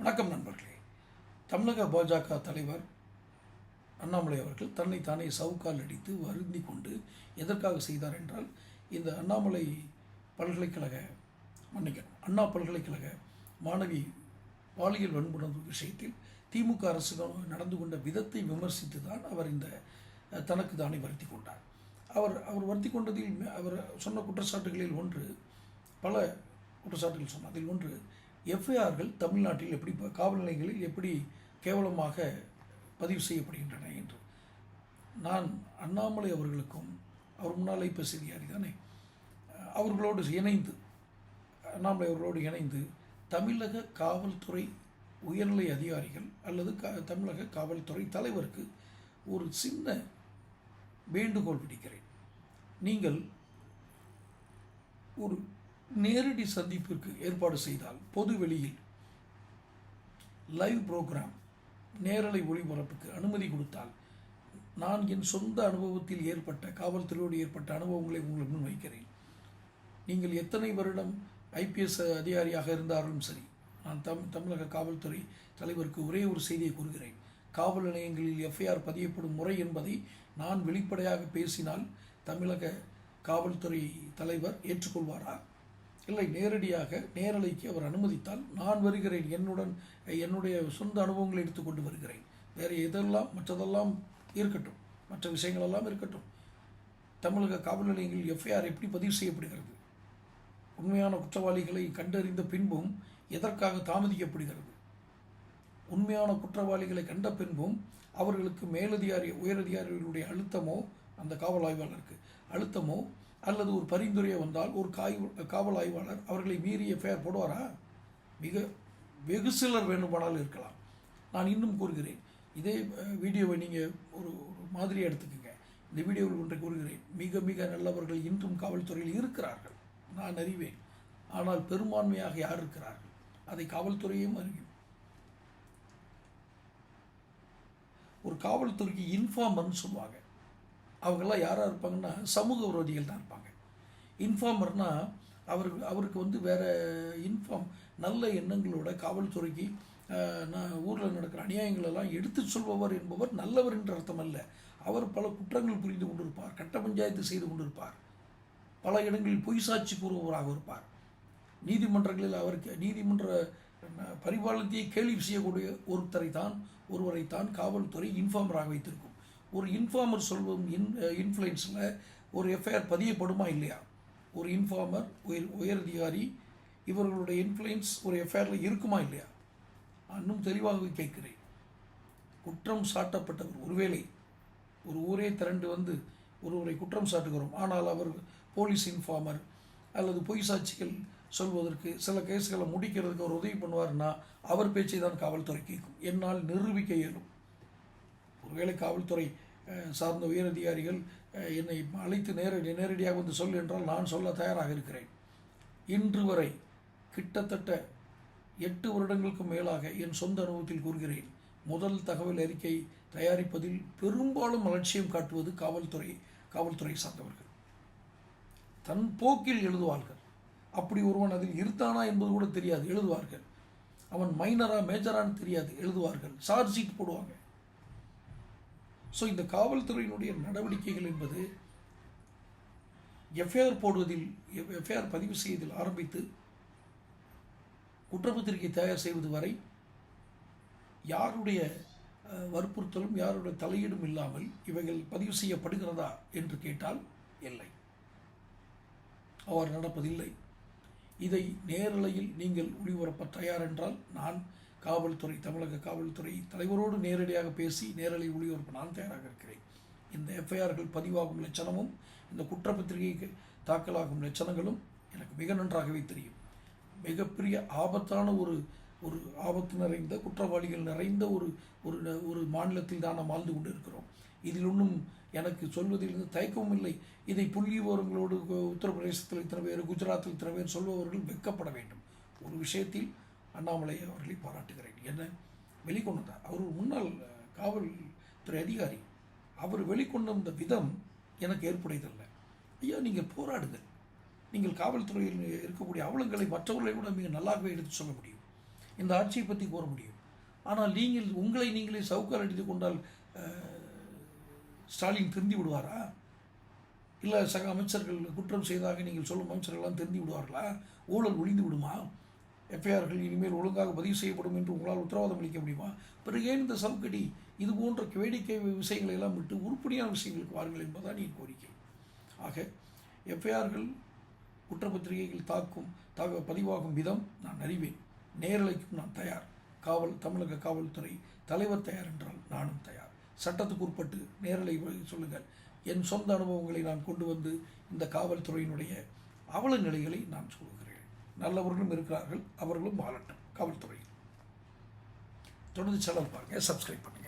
வணக்கம் நண்பர்களே. தமிழக பாஜக தலைவர் அண்ணாமலை அவர்கள் தன்னை தானே சவுக்கால் அடித்து வருந்தி கொண்டு எதற்காக செய்தார் என்றால் இந்த அண்ணாமலை பல்கலைக்கழக மன்னிக்கணும் அண்ணா பல்கலைக்கழக மாணவி பாலியல் வன்புணர்வு விஷயத்தில் திமுக அரசு நடந்து கொண்ட விதத்தை விமர்சித்து தான் அவர் இந்த தனக்கு தானே வருத்தி கொண்டார். அவர் அவர் வருத்தி கொண்டதில் அவர் சொன்ன குற்றச்சாட்டுகளில் ஒன்று பல குற்றச்சாட்டுகள் சொன்ன அதில் ஒன்று எஃப்ஐஆர்கள் தமிழ்நாட்டில் எப்படி காவல் நிலையங்களில் எப்படி கேவலமாக பதிவு செய்யப்படுகின்றன என்று. நான் அண்ணாமலை அவர்களுக்கும் அவர் முன்னாலே இப்போ செய்தியாரி தானே அவர்களோடு இணைந்து அண்ணாமலை அவர்களோடு இணைந்து தமிழக காவல்துறை உயர்நிலை அதிகாரிகள் அல்லது க தமிழக காவல்துறை தலைவருக்கு ஒரு சின்ன வேண்டுகோள் விடுக்கிறேன். நீங்கள் ஒரு நேரடி சந்திப்பிற்கு ஏற்பாடு செய்தால் பொது வெளியில் லைவ் ப்ரோக்ராம் நேரலை ஒளிபரப்புக்கு அனுமதி கொடுத்தால் நான் என் சொந்த அனுபவத்தில் ஏற்பட்ட காவல்துறையோடு ஏற்பட்ட அனுபவங்களை உங்களுக்கு முன்வைக்கிறேன். நீங்கள் எத்தனை வருடம் ஐபிஎஸ் அதிகாரியாக இருந்தாலும் சரி நான் தம் தமிழக காவல்துறை தலைவருக்கு ஒரே ஒரு செய்தியை கூறுகிறேன். காவல் நிலையங்களில் எஃப்ஐஆர் பதியப்படும் முறை என்பதை நான் வெளிப்படையாக பேசினால் தமிழக காவல்துறை தலைவர் ஏற்றுக்கொள்வாரா? இல்லை நேரடியாக நேரலைக்கு அவர் அனுமதித்தால் நான் வருகிறேன் என்னுடன் என்னுடைய சொந்த அனுபவங்களை எடுத்துக்கொண்டு வருகிறேன். வேறு எதெல்லாம் மற்றதெல்லாம் இருக்கட்டும். மற்ற விஷயங்களெல்லாம் இருக்கட்டும். தமிழக காவல் நிலையங்களில் எஃப்ஐஆர் எப்படி பதிவு செய்யப்படுகிறது? உண்மையான குற்றவாளிகளை கண்டறிந்த பின்பும் எதற்காக தாமதிக்கப்படுகிறது? உண்மையான குற்றவாளிகளை கண்ட பின்பும் அவர்களுக்கு மேலதிகாரி உயரதிகாரிகளுடைய அழுத்தமோ அந்த காவல் ஆய்வாளருக்கு அழுத்தமோ அல்லது ஒரு பரிந்துரை வந்தால் ஒரு காய் காவல் ஆய்வாளர் அவர்களை மீறிய பெயர் போடுவாரா? மிக வெகு சிலர் வேண்டுமானால் இருக்கலாம். நான் இன்னும் கூறுகிறேன். இதே வீடியோவை நீங்கள் ஒரு ஒரு மாதிரியாக எடுத்துக்கோங்க. இந்த வீடியோவில் ஒன்றை கூறுகிறேன். மிக மிக நல்லவர்கள் இன்றும் காவல்துறையில் இருக்கிறார்கள். நான் அறிவேன். ஆனால் பெரும்பான்மையாக யார் இருக்கிறார்கள்? அதை காவல்துறையும் அறியும். ஒரு காவல்துறைக்கு இன்ஃபார்மர்னு சொல்லுவாங்க. அவங்கெல்லாம் யாராக இருப்பாங்கன்னா சமூக விரோதிகள் தான் இருப்பாங்க. இன்ஃபார்மர்னா அவருக்கு அவருக்கு வந்து வேறு இன்ஃபார்ம் நல்ல எண்ணங்களோட காவல்துறைக்கு நான் ஊரில் நடக்கிற அநியாயங்களெல்லாம் எடுத்து சொல்பவர் என்பவர் நல்லவர் என்ற அர்த்தம் அல்ல. அவர் பல குற்றங்கள் புரிந்து கொண்டிருப்பார் கட்ட பஞ்சாயத்து செய்து கொண்டிருப்பார். பல இடங்களில் பொய் சாட்சி கூறுபவராக இருப்பார். நீதிமன்றங்களில் அவருக்கு நீதிமன்ற பரிபாலனத்தையே கேள்வி செய்யக்கூடிய ஒருத்தரை தான் ஒருவரைத்தான் காவல்துறை இன்ஃபார்மராக வைத்திருக்கும். ஒரு இன்ஃபார்மர் சொல்லும் இன் இன்ஃப்ளூயன்ஸில் eh, ஒரு எஃப்ஐஆர் பதியப்படுமா இல்லையா? ஒரு இன்ஃபார்மர் உயர் உயரதிகாரி இவர்களுடைய இன்ஃப்ளூயன்ஸ் ஒரு எஃப்ஐஆரில் இருக்குமா இல்லையா? இன்னும் தெளிவாகவே கேட்கிறேன். குற்றம் சாட்டப்பட்டவர் ஒருவேளை ஒரு ஊரே திரண்டு வந்து ஒருவரை குற்றம் சாட்டுகிறோம். ஆனால் அவர் போலீஸ் இன்ஃபார்மர் அல்லது பொய் சாட்சிகள் சொல்வதற்கு சில கேஸ்களை முடிக்கிறதுக்கு அவர் உதவி பண்ணுவார்னா அவர் பேச்சை தான் காவல்துறை கேட்கும். என்னால் நிரூபிக்க இயலும். ஒருவேளை காவல்துறை சார்ந்த உயரதிகாரிகள் என்னை அழைத்து நேரடி நேரடியாக வந்து சொல் என்றால் நான் சொல்ல தயாராக இருக்கிறேன். இன்று வரை கிட்டத்தட்ட எட்டு வருடங்களுக்கு மேலாக என் சொந்த அனுபவத்தில் கூறுகிறேன். முதல் தகவல் அறிக்கை தயாரிப்பதில் பெரும்பாலும் அலட்சியம் காட்டுவது காவல்துறை காவல்துறை சார்ந்தவர்கள். தன் போக்கில் எழுதுவார்கள். அப்படி ஒருவன் அதில் இருந்தானா என்பது கூட தெரியாது எழுதுவார்கள். அவன் மைனரா மேஜரான்னு தெரியாது எழுதுவார்கள். சார்ஜ் ஷீட் போடுவாங்க. ஸோ இந்த காவல்துறையினுடைய நடவடிக்கைகள் என்பது எஃப்ஐஆர் போடுவதில் எஃப்ஐஆர் பதிவு செய்வதில் ஆரம்பித்து குற்றப்பத்திரிகை தயார் செய்வது வரை யாருடைய வற்புறுத்தலும் யாருடைய தலையீடும் இல்லாமல் இவைகள் பதிவு செய்யப்படுகிறதா என்று கேட்டால் இல்லை. அவர் நடப்பதில்லை. இதை நேரலையில் நீங்கள் ஒளிபரப்ப தயார் என்றால் நான் காவல்துறை தமிழக காவல்துறை தலைவரோடு நேரடியாக பேசி நேரலை ஒளிபரப்ப நான் தயாராக இருக்கிறேன். இந்த எஃப்ஐஆர்கள் பதிவாகும் லட்சணமும் இந்த குற்றப்பத்திரிகை தாக்கலாகும் லட்சணங்களும் எனக்கு மிக நன்றாகவே தெரியும். மிகப்பெரிய ஆபத்தான ஒரு ஒரு ஆபத்து நிறைந்த குற்றவாளிகள் நிறைந்த ஒரு ஒரு ஒரு மாநிலத்தில் தான் நாம் வாழ்ந்து கொண்டு இருக்கிறோம் இதில் ஒன்றும் எனக்கு சொல்வதில் இருந்து தயக்கமும் இல்லை. இதை புள்ளி விவரங்களோடு உத்தரப்பிரதேசத்தில் இத்தனை பேர் குஜராத்தில் இத்தனை பேர் சொல்பவர்கள் வெட்கப்பட வேண்டும். ஒரு விஷயத்தில் அண்ணாமலை அவர்களை பாராட்டுகிறேன். என்ன வெளிக்கொண்டு வந்தார் அவர் முன்னாள் காவல்துறை அதிகாரி. அவர் வெளிக்கொண்டு வந்த விதம் எனக்கு ஏற்புடையதல்ல. ஐயா நீங்கள் போராடுங்கள். நீங்கள் காவல்துறையில் இருக்கக்கூடிய அவலங்களை மற்றவர்களை விட மிக நல்லாகவே எடுத்து சொல்ல முடியும். இந்த ஆட்சியை பற்றி கூற முடியும். ஆனால் நீங்கள் உங்களை நீங்களே சவுக்கால் அடித்து கொண்டால் ஸ்டாலின் திருந்தி விடுவாரா? இல்லை சக அமைச்சர்கள் குற்றம் செய்ததாக நீங்கள் சொல்லும் அமைச்சர்கள்லாம் திருந்தி விடுவார்களா? ஊழல் ஒளிந்து விடுமா? எஃப்ஐஆர்கள் இனிமேல் ஒழுங்காக பதிவு செய்யப்படும் என்று உங்களால் உத்தரவாதம் அளிக்க முடியுமா? பிறகு ஏன் இந்த சவுக்கடி? இது போன்ற வேடிக்கை விஷயங்களை எல்லாம் விட்டு உருப்படியான விஷயங்களுக்கு வாருங்கள் என்பதுதான் என் கோரிக்கை. ஆக எஃப்ஐஆர்கள் குற்றப்பத்திரிகைகள் தாக்கும் தாக பதிவாகும் விதம் நான் அறிவேன். நேரலைக்கும் நான் தயார். காவல் தமிழக காவல்துறை தலைவர் தயார் என்றால் நானும் தயார். சட்டத்துக்கு உட்பட்டு நேரலை சொல்லுங்கள். என் சொந்த அனுபவங்களை நான் கொண்டு வந்து இந்த காவல்துறையினுடைய அவல நிலைகளை நான் சொல்கிறேன் நல்லவர்களும் இருக்கிறார்கள் அவர்களும் வாழட்டும். காவல்துறையில் தொடர்ந்து சேனல் பாருங்கள் சப்ஸ்கிரைப் பண்ணுங்கள்